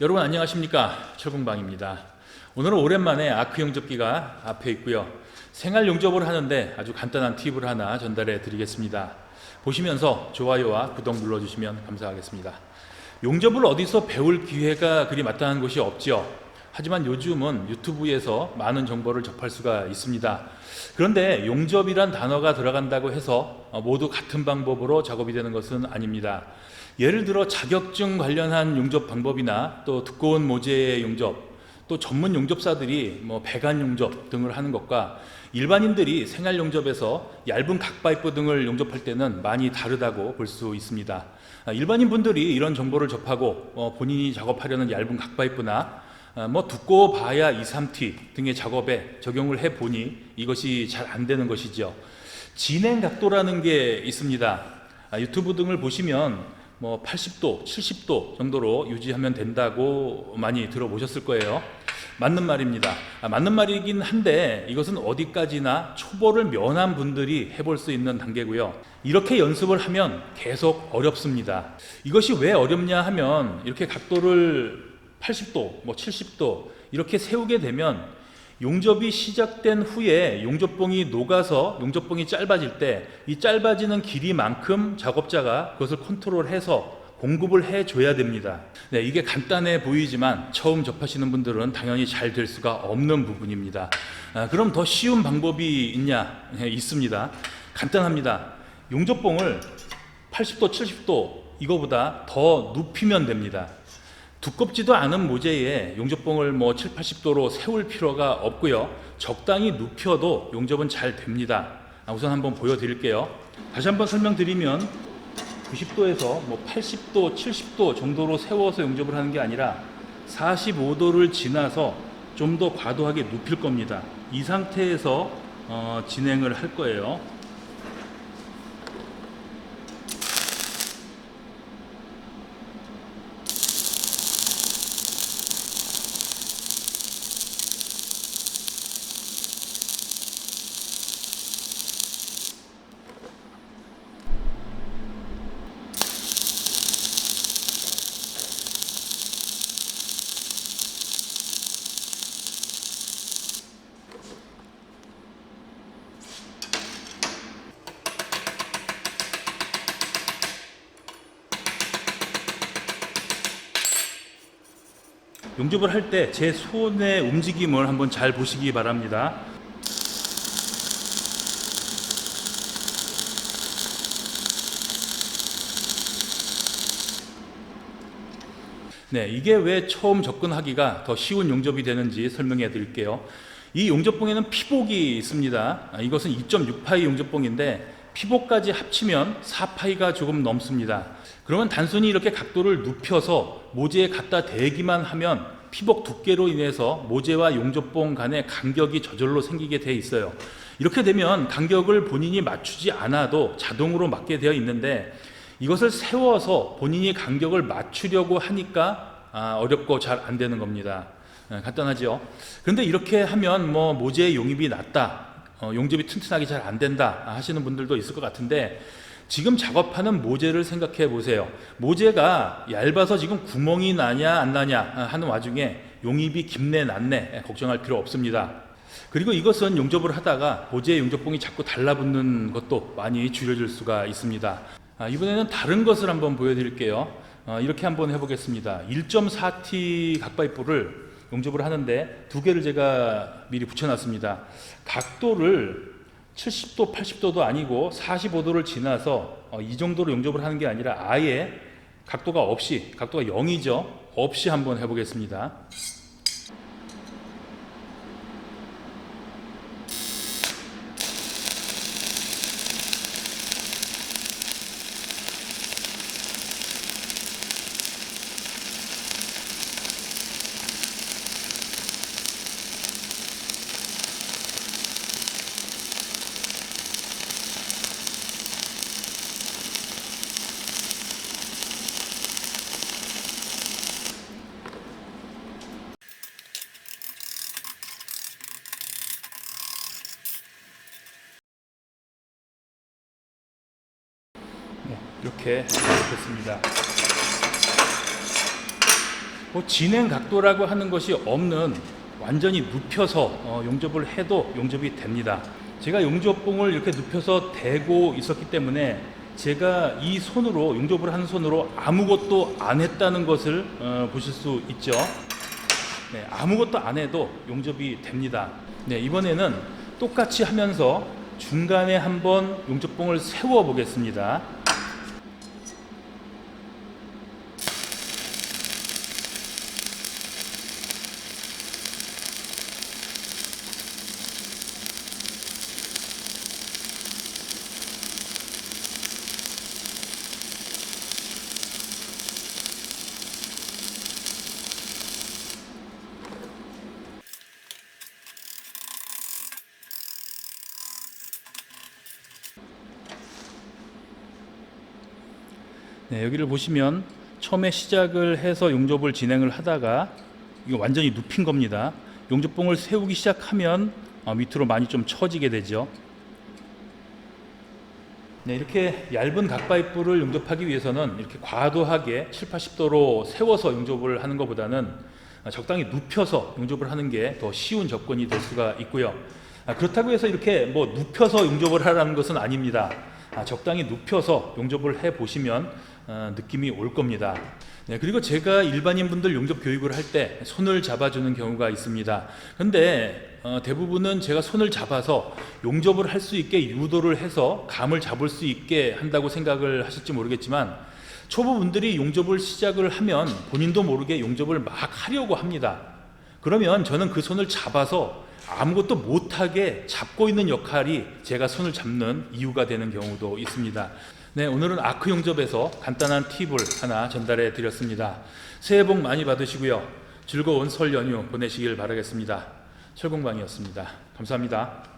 여러분 안녕하십니까 철공방입니다. 오늘은 오랜만에 아크 용접기가 앞에 있고요. 생활 용접을 하는데 아주 간단한 팁을 하나 전달해 드리겠습니다. 보시면서 좋아요와 구독 눌러주시면 감사하겠습니다. 용접을 어디서 배울 기회가 그리 마땅한 곳이 없죠. 하지만 요즘은 유튜브에서 많은 정보를 접할 수가 있습니다. 그런데 용접이란 단어가 들어간다고 해서 모두 같은 방법으로 작업이 되는 것은 아닙니다. 예를 들어 자격증 관련한 용접 방법이나 또 두꺼운 모재의 용접, 또 전문 용접사들이 뭐 배관 용접 등을 하는 것과 일반인들이 생활 용접에서 얇은 각파이프 등을 용접할 때는 많이 다르다고 볼 수 있습니다. 아, 일반인 분들이 이런 정보를 접하고 어, 본인이 작업하려는 얇은 각파이프나 아, 뭐 두꺼워 봐야 2, 3T 등의 작업에 적용을 해 보니 이것이 잘 안 되는 것이죠. 진행 각도라는 게 있습니다. 아, 유튜브 등을 보시면 뭐 80도, 70도 정도로 유지하면 된다고 많이 들어보셨을 거예요. 맞는 말입니다. 아, 맞는 말이긴 한데 이것은 어디까지나 초보를 면한 분들이 해볼 수 있는 단계고요. 이렇게 연습을 하면 계속 어렵습니다. 이것이 왜 어렵냐 하면 이렇게 각도를 80도, 뭐 70도 이렇게 세우게 되면 용접이 시작된 후에 용접봉이 녹아서 용접봉이 짧아질 때 이 짧아지는 길이만큼 작업자가 그것을 컨트롤해서 공급을 해줘야 됩니다. 네, 이게 간단해 보이지만 처음 접하시는 분들은 당연히 잘 될 수가 없는 부분입니다. 아, 그럼 더 쉬운 방법이 있냐? 네, 있습니다. 간단합니다. 용접봉을 80도, 70도 이거보다 더 눕히면 됩니다. 두껍지도 않은 모재에 용접봉을 뭐 7, 80도로 세울 필요가 없고요. 적당히 눕혀도 용접은 잘 됩니다. 아, 우선 한번 보여드릴게요. 다시 한번 설명드리면 90도에서 뭐 80도, 70도 정도로 세워서 용접을 하는 게 아니라 45도를 지나서 좀 더 과도하게 눕힐 겁니다. 이 상태에서 어, 진행을 할 거예요. 용접을 할 때 제 손의 움직임을 한번 잘 보시기 바랍니다. 네, 이게 왜 처음 접근하기가 더 쉬운 용접이 되는지 설명해 드릴게요. 이 용접봉에는 피복이 있습니다. 아, 이것은 2.6파이 용접봉인데 피복까지 합치면 4파이가 조금 넘습니다. 그러면 단순히 이렇게 각도를 눕혀서 모재에 갖다 대기만 하면 피복 두께로 인해서 모재와 용접봉 간의 간격이 저절로 생기게 돼 있어요. 이렇게 되면 간격을 본인이 맞추지 않아도 자동으로 맞게 되어 있는데 이것을 세워서 본인이 간격을 맞추려고 하니까 아, 어렵고 잘 안 되는 겁니다. 네, 간단하죠. 그런데 이렇게 하면 뭐 모재의 용입이 낮다, 어, 용접이 튼튼하게 잘 안 된다 하시는 분들도 있을 것 같은데 지금 작업하는 모재를 생각해 보세요. 모재가 얇아서 지금 구멍이 나냐 안 나냐 하는 와중에 용입이 깊네 낮네 걱정할 필요 없습니다. 그리고 이것은 용접을 하다가 모재 용접봉이 자꾸 달라붙는 것도 많이 줄여줄 수가 있습니다. 아, 이번에는 다른 것을 한번 보여드릴게요. 아, 이렇게 한번 해보겠습니다. 1.4T 각파이프를 용접을 하는데 두 개를 제가 미리 붙여놨습니다. 각도를 70도, 80도도 아니고 45도를 지나서 어, 이 정도로 용접을 하는 게 아니라 아예 각도가 없이, 각도가 0이죠. 없이 한번 해보겠습니다. 네, 이렇게 됐습니다. 뭐 진행 각도라고 하는 것이 없는 완전히 눕혀서 어, 용접을 해도 용접이 됩니다. 제가 용접봉을 이렇게 눕혀서 대고 있었기 때문에 제가 이 손으로 용접을 하는 손으로 아무것도 안 했다는 것을 어, 보실 수 있죠. 네, 아무것도 안 해도 용접이 됩니다. 네, 이번에는 똑같이 하면서 중간에 한번 용접봉을 세워 보겠습니다. 네, 여기를 보시면 처음에 시작을 해서 용접을 진행을 하다가 이거 완전히 눕힌 겁니다. 용접봉을 세우기 시작하면 어, 밑으로 많이 좀 처지게 되죠. 네, 이렇게 얇은 각파이프를 용접하기 위해서는 이렇게 과도하게 7, 80도로 세워서 용접을 하는 것보다는 어, 적당히 눕혀서 용접을 하는 게 더 쉬운 접근이 될 수가 있고요. 아, 그렇다고 해서 이렇게 뭐 눕혀서 용접을 하라는 것은 아닙니다. 아, 적당히 눕혀서 용접을 해 보시면 어, 느낌이 올 겁니다. 네, 그리고 제가 일반인 분들 용접 교육을 할 때 손을 잡아주는 경우가 있습니다. 근데 어, 대부분은 제가 손을 잡아서 용접을 할 수 있게 유도를 해서 감을 잡을 수 있게 한다고 생각을 하실지 모르겠지만 초보분들이 용접을 시작을 하면 본인도 모르게 용접을 막 하려고 합니다. 그러면 저는 그 손을 잡아서 아무것도 못하게 잡고 있는 역할이 제가 손을 잡는 이유가 되는 경우도 있습니다. 네, 오늘은 아크 용접에서 간단한 팁을 하나 전달해 드렸습니다. 새해 복 많이 받으시고요. 즐거운 설 연휴 보내시길 바라겠습니다. 철공방이었습니다. 감사합니다.